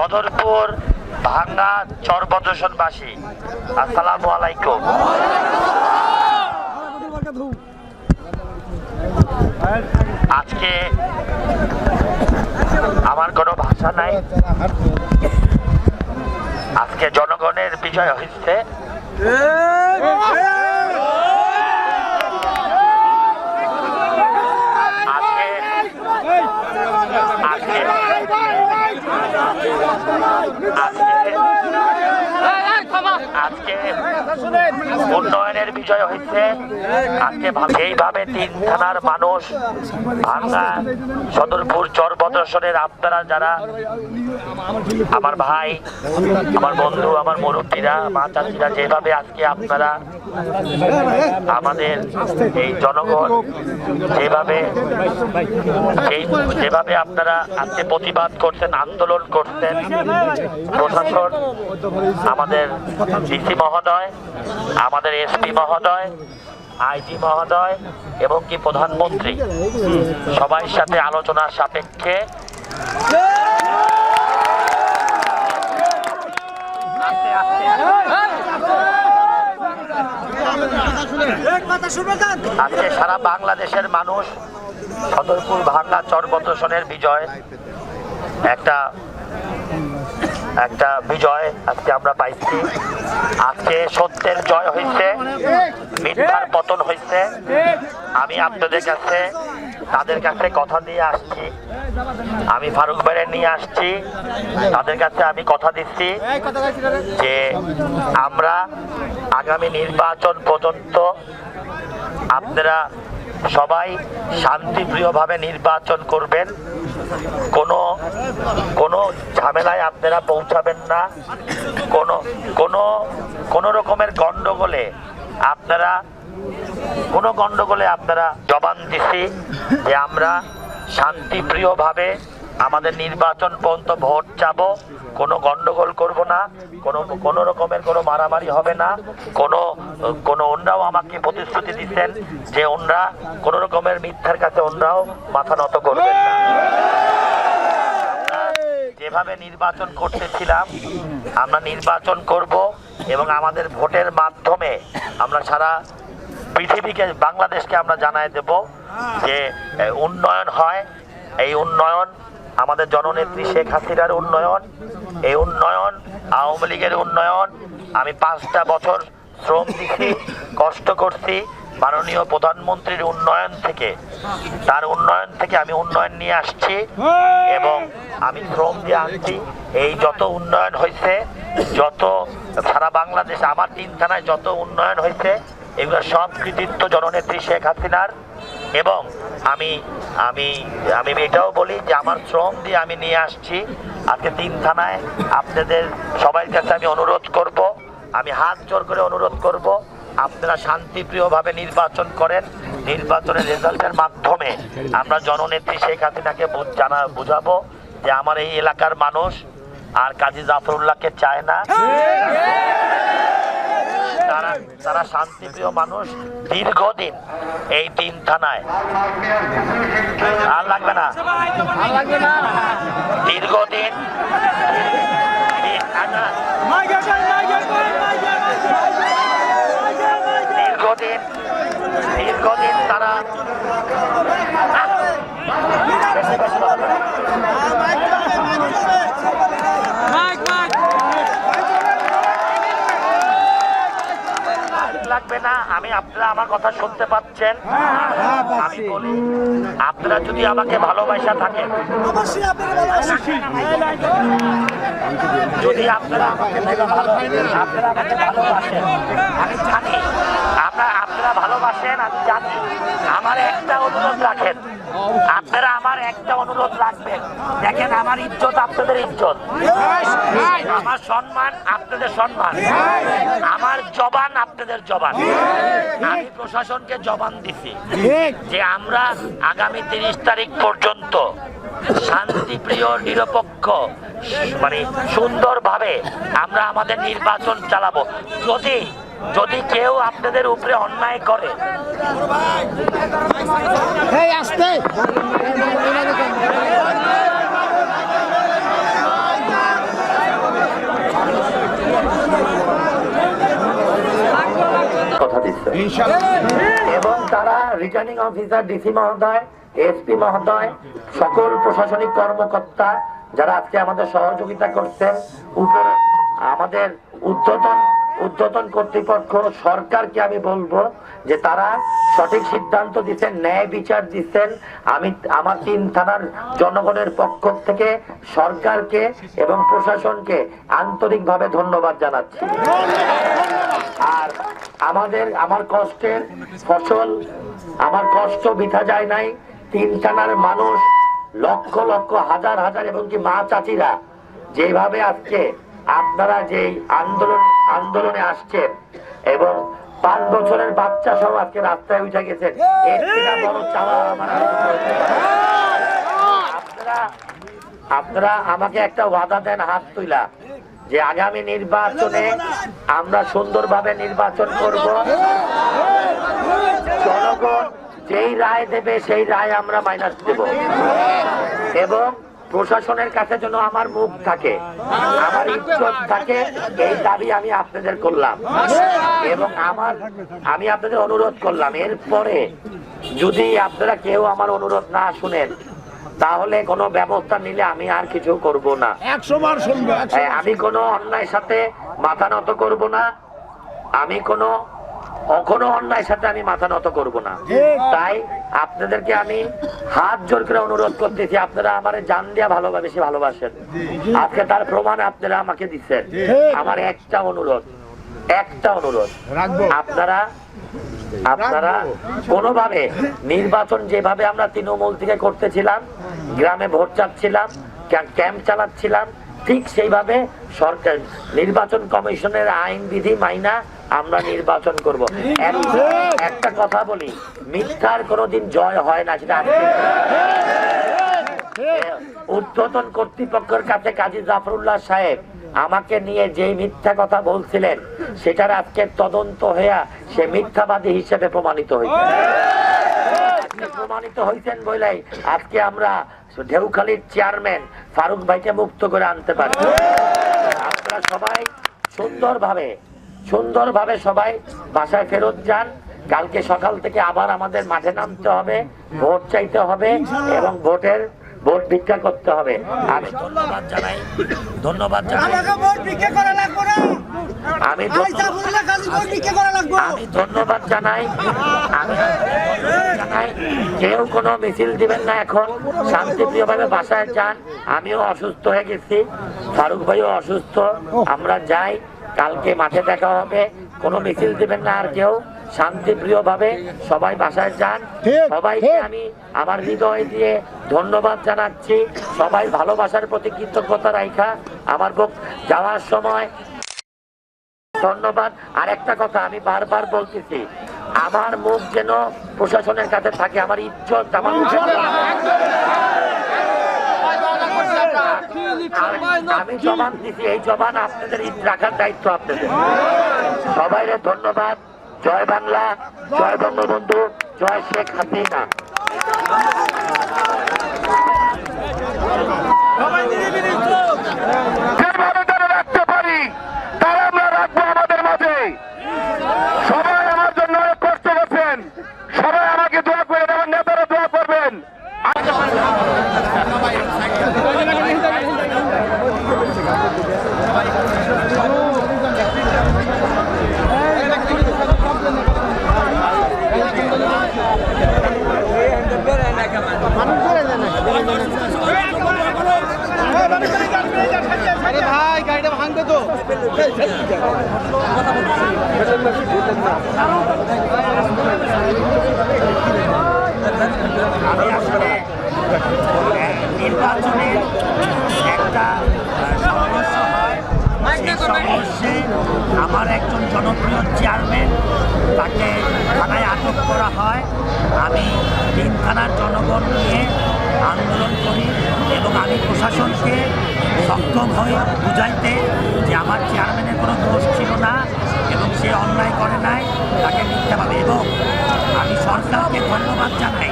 সদরপুর ভাঙ্গা চরবদর্শনবাসী আসসালামু আলাইকুম। আজকে আমার কোনো ভাষা নাই। আজকে জনগণের বিজয় হয়েছে আজকে আজকে আজকে আজকে উন্নয়নের বিজয় হয়েছে। আজকে এইভাবে তিন থানার মানুষ সদরপুর চর প্রদর্শনের আপনারা যারা, আমার ভাই, আমার বন্ধু, আমার মুরব্বীরা, মা চাচিরা, যেভাবে আজকে আপনারা আমাদের এই জনগণ যেভাবে যেভাবে আপনারা আজকে প্রতিবাদ করছেন, আন্দোলন করছেন, প্রশাসন আমাদের ডিসি মহোদয়, আমাদের এসপি মহোদয়, আইজি মহোদয় এবং কি প্রধানমন্ত্রী। সবার সাথে আলোচনার সাপেক্ষে। আজকে সারা বাংলাদেশের মানুষ সদরপুর ভাঙ্গা চরবদর্শনের বিজয়। একটা একটা বিজয় আজকে আমরা পাইছি। আজকে সত্যের জয় হয়েছে, মিথ্যার পতন হয়েছে। আমি আপনাদের কাছে, তাদের কাছে কথা দিয়ে আসছি। আমি ফারুক ভাইয়ের নিয়ে আসছি। তাদের কাছে আমি কথা দিচ্ছি যে আমরা আগামী নির্বাচন পর্যন্ত আপনারা সবাই শান্তিপ্রিয়ভাবে নির্বাচন করবেন। কোনো কোনো ঝামেলায় আপনারা পৌঁছাবেন না। কোনো কোনো কোনো রকমের গণ্ডগোলে আপনারা, কোনো গণ্ডগোলে আপনারা জবান দিছি যে আমরা শান্তিপ্রিয়ভাবে আমাদের নির্বাচন পর্যন্ত ভোট চাবো। কোনো গন্ডগোল করব না। কোনো কোনো রকমের কোনো মারামারি হবে না। কোনো কোনো অন্যরাও আমাকে প্রতিশ্রুতি দিচ্ছেন যে অন্যরা, কোনো রকমের মিথ্যার কাছে অন্যরাও মাথা নত করবেন না। যেভাবে নির্বাচন করতেছিলাম, আমরা নির্বাচন করব এবং আমাদের ভোটের মাধ্যমে আমরা সারা পৃথিবীকে, বাংলাদেশকে আমরা জানাই দেব যে উন্নয়ন হয়। এই উন্নয়ন আমাদের জননেত্রী শেখ হাসিনার উন্নয়ন, এই উন্নয়ন, আওয়ামী লীগের উন্নয়ন, আমি পাঁচটা বছর শ্রম দিছি কষ্ট করছি, মাননীয় প্রধানমন্ত্রীর উন্নয়ন থেকে। তার উন্নয়ন থেকে আমি উন্নয়ন নিয়ে আসছি এবং আমি শ্রম দিয়ে আসছি। এই যত উন্নয়ন হয়েছে, যত সারা বাংলাদেশ, আমার তিন থানায় যত উন্নয়ন হয়েছে, এগুলো সব কৃতিত্ব জননেত্রী শেখ হাসিনার। এবং আমি আমি আমি এটাও বলি যে আমার শ্রম দিয়ে আমি নিয়ে আসছি। আজকে তিন থানায় আপনাদের সবার কাছে আমি অনুরোধ করব, আমি হাত জোর করে অনুরোধ করব, আপনারা শান্তিপ্রিয়ভাবে নির্বাচন করেন। নির্বাচনের রেজাল্টের মাধ্যমে আমরা জননেত্রী শেখ হাসিনাকে জানা, বুঝাবো যে আমার এই এলাকার মানুষ আর কাজী জাফরুল্লাহকে চায় না। তারা তারা শান্তিপ্রিয় মানুষ দীর্ঘদিন এই তিন থানায়। আর লাগবে না। দীর্ঘদিন দীর্ঘদিন দীর্ঘদিন তারা বেশি বেশি বলো না। লাগবে না। আমি আপনারা আমার কথা শুনতে পাচ্ছেন। আমি বলি আপনারা যদি আমাকে ভালোবাসা থাকেন যদি আপনারা আমাকে আপনারা আমাকে ভালোবাসেন আমি জানি। আপনারা আপনারা ভালোবাসেন আমি জানি। আমার একটা অনুরোধ রাখেন। আপনারা আমার একটা অনুরোধ রাখবেন। দেখেন, আমার ইজ্জত, আপনাদের ইজ্জত। আমার সম্মান, আপনাদের সম্মান। আমার জবান, আপনাদের জবান। আমি প্রশাসনকে জবান দিছি যে আমরা আগামী তিরিশ তারিখ পর্যন্ত শান্তিপ্রিয়, নিরপেক্ষ মানে সুন্দরভাবে আমরা আমাদের নির্বাচন চালাবো। যদি যদি কেউ আপনাদের উপরে অন্যায় করে। এবং তারা রিটার্নিং অফিসার ডিসি মহোদয় এসপি মহোদয় সকল প্রশাসনিক কর্মকর্তা যারা আজকে আমাদের সহযোগিতা করছেন উপরে আমাদের উদ্বোধন উদ্বোধন কর্তৃপক্ষ, সরকারকে আমি বলব যে তারা সঠিক সিদ্ধান্ত দিচ্ছেন, ন্যায় বিচার দিচ্ছেন। আমি, আমার তিন থানার জনগণের পক্ষ থেকে সরকারকে এবং প্রশাসনকে আন্তরিকভাবে ধন্যবাদ জানাচ্ছি। আর আমাদের, আমার কষ্টের ফসল, আমার কষ্ট বিথা যায় নাই। তিন থানার মানুষ, লক্ষ লক্ষ, হাজার হাজার, এবং কি মা চাচিরা যেভাবে আজকে আপনারা যে আন্দোলন আন্দোলনে আসছেন এবং পাঁচ বছরের বাচ্চা সব আজকে রাস্তায় উঠে গেছেন এর থেকে বড় চাওয়া আমার। আপনারা আপনারা আমাকে একটা ওয়াদা দেন হাত তুইলা যে আগামী নির্বাচনে আমরা সুন্দরভাবে নির্বাচন করব। জনগণ যেই রায় দেবে সেই রায় আমরা মাইনাস দেব। এবং প্রশাসনের কাছে যেন আমার মুখ থাকে আমার ইজ্জত থাকে এই দাবি আমি আপনাদের করলাম। এবং আমার আমি আপনাদের অনুরোধ করলাম। এরপরে যদি আপনারা কেউ আমার অনুরোধ না শুনেন তাহলে কোনো ব্যবস্থা নিলে আমি আর কিছু করব না। হ্যাঁ, আমি কোনো অন্যায় সাথে মাথা নত করব না। আমি কোনো কখনো অন্যায় সাথে আমি মাথা নত করব না। তাই আপনাদেরকে আমি হাত জোর করে অনুরোধ করতেছি আপনারা আমার জান দিয়া ভালোবাসি ভালোবাসেন। আজকে তার প্রমাণ আপনারা আমাকে দিচ্ছেন। আমার একটা অনুরোধ একটা অনুরোধ। আপনারা আপনারা কোনোভাবে নির্বাচন যেভাবে আমরা তৃণমূল থেকে করতেছিলাম গ্রামে ভোট চাচ্ছিলাম ক্যাম্প চালাচ্ছিলাম ঠিক সেইভাবে সরকার নির্বাচন কমিশনের আইন বিধি মাইনা আমরা নির্বাচন করব। একটা কথা বলি মিথ্যার কোনোদিন জয় হয় না সেটা আজকে উদ্বোধন কর্তৃপক্ষের কাছে কাজী জাফরুল্লাহ সাহেব আমাকে নিয়ে যে মিথ্যা কথা বলছিলেন সেটার আজকে তদন্ত হইয়া সে মিথ্যাবাদী হিসেবে প্রমাণিত হয়েছে প্রমাণিত হয়েছেন বলেই আজকে আমরা ঢেউখালীর চেয়ারম্যান ফারুক ভাইকে মুক্ত করে আনতে পারি। আপনারা সবাই সুন্দরভাবে সুন্দরভাবে সবাই বাসায় ফেরত যান। কালকে সকাল থেকে আবার আমাদের মাঠে নামতে হবে ভোট চাইতে হবে এবং ভোটের ভোট ভিক্ষা করতে হবে। আমি ধন্যবাদ জানাই ধন্যবাদ জানাই। আমি আমি ধন্যবাদ জানাই। আমি জানাই। কেউ কোনো মিছিল দিবেন না এখন। শান্তিপ্রিয়ভাবে বাসায় যান। আমিও অসুস্থ হয়ে গেছি। ফারুক ভাইও অসুস্থ। আমরা যাই। কালকে মাঠে দেখা হবে। কোনো মিছিল দিবেন না আর কেউ। শান্তিপ্রিয় ভাবে সবাই বাসায় যান। সবাইকে আমি আমার হৃদয় দিয়ে ধন্যবাদ জানাচ্ছি। সবাই ভালোবাসার প্রতি কৃতজ্ঞতা রাখা আমার বুক যাওয়ার সময় ধন্যবাদ। আর একটা কথা আমি বারবার বলতেছি আমার মুখ যেন প্রশাসনের কাছে থাকে আমার ইজ্জত আমার আর আমি জবান দিছি এই জবান আপনাদের রাখার দায়িত্ব আপনাদের। ধন্যবাদ। জয় বাংলা জয় বঙ্গবন্ধু জয় শেখ হাসিনা যেভাবে তারা রাখতে পারি তারা আমরা রাখব আমাদের মাঝে সবাই আমার জন্য অনেক কষ্ট করছেন সবাই আমাকে দোয়া করে আমার নেতারা দোয়া করবেন আরে ভাই গাড়িটা ভাঙবে তো আমি আসলে নির্বাচনে একটা সংঘর্ষ হয় সেই আমার একজন জনপ্রিয় চেয়ারম্যান তাকে থানায় আটক করা হয় আমি তিন থানার জনগণ নিয়ে আন্দোলন করি এবং আমি প্রশাসনকে সক্ষম হয়ে বুঝাইতে যে আমার চেয়ারম্যানের কোনো দোষ ছিল না এবং সে অন্যায় করে নাই তাকে মিথ্যা পাবে এবং আমি সরকারকে ধন্যবাদ জানাই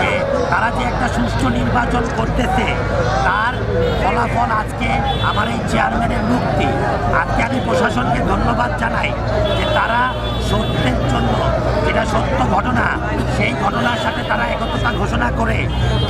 যে তারা যে একটা সুষ্ঠু নির্বাচন করতেছে। তার ফলাফল আজকে আমার এই চেয়ারম্যানের মুক্তি। আজকে আমি প্রশাসনকে ধন্যবাদ জানাই যে তারা সত্যের জন্য যেটা সত্য ঘটনা, সেই ঘটনার সাথে তারা একত্রতা ঘোষণা করে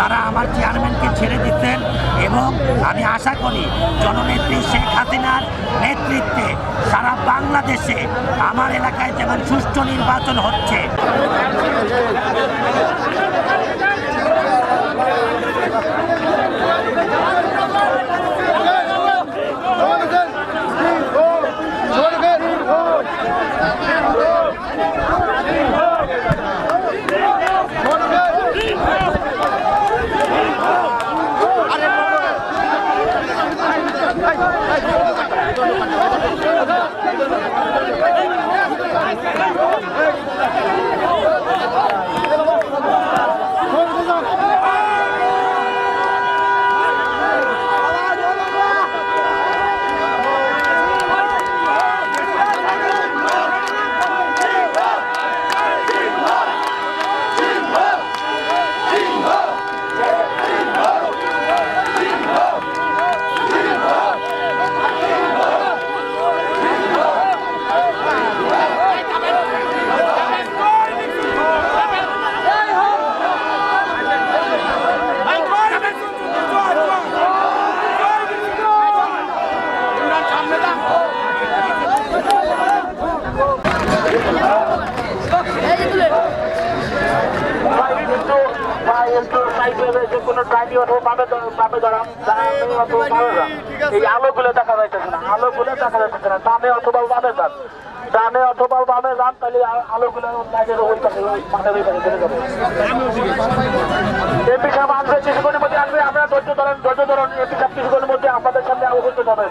তারা আমার চেয়ারম্যানকে ছেড়ে দিতেন এবং আমি আশা করি জননেত্রী শেখ হাসিনার নেতৃত্বে সারা বাংলাদেশে আমার এলাকায় যেমন সুষ্ঠু নির্বাচন হচ্ছে। কিন্তু বা একটু সাইডে যে কোনো এই আলোগুলো দেখা যাইতেছে না। আলোগুলো দেখা যাইতেছে না। ডানে অথবা বামে যান। ডানে অথবা বামে যান তাহলে আলোগুলো লাইনের ওই পাশে ওই ওই পাশে চলে যাবে। এমপি সাহেব আসবে কিছুক্ষণের মধ্যে আসবে। আপনারা ধৈর্য ধরেন ধৈর্য ধরেন। এমপি সাহেব কিছুক্ষণের মধ্যে আমাদের সামনে অবস্থিত যাবেন